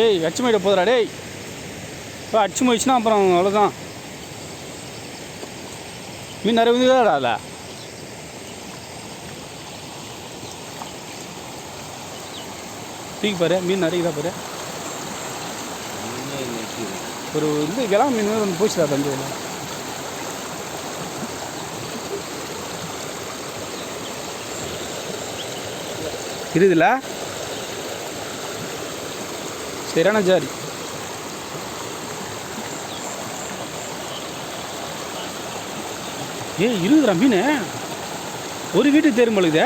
ஏய் அச்சு போயிட போதுடா டேய். இப்போ அடிச்சு போயிடுச்சுன்னா அப்புறம் அவ்வளோதான் மீன் நிறைய வந்துடாடா அதில். தூக்கி பாரு மீன் நிறைய பாரு. ஒரு இந்த கிளா மீன் ஒன்று போச்சுடா தம்பி. இருக்குதுல்ல சரியான ஜாரி ஏ இருக்குதுடா மீன். ஒரு வீட்டுக்கு தேரும் பொழுது